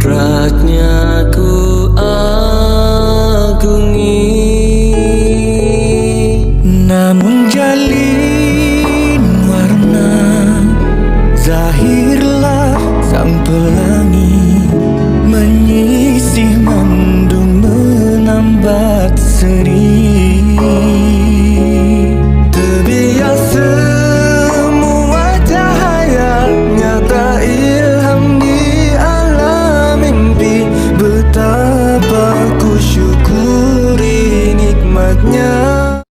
Kodratnya ku agungi. Namun jalin warna Zahirlah sang pelangi. Menyisih mendung menambat seri.